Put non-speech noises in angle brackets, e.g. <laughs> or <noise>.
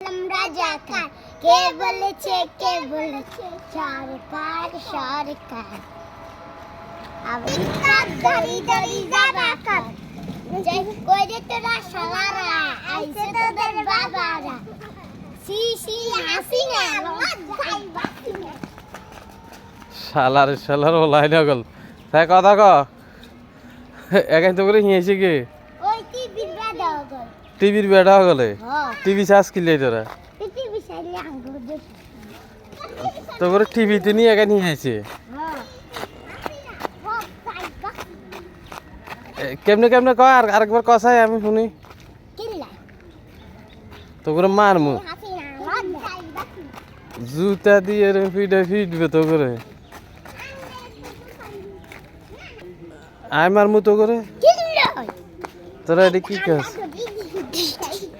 আমরা জাকার কে বলেছে কে বলেছে? সরকার সি সি ওলাই গল। তাই কথা ক। হিয়েছি কি ওই টিভির বাদা গল টিভির বেড়া গলে? হ্যাঁ। টিভি চার্জ কিনলে তোরা? টিভি সাইলে তো টিভিতে নিয়ে একা নিয়ে আইছে। হ্যাঁ। কেমনে কেমনে কয়? আর আরেকবার কষাই আমি শুনি। কিল্লা। তো করে মারমু। জুতা দিয়ে রে ফিটে ফিটবে তো করে। আই মারমু তো করে। তোরা এটা কি কাজ <laughs>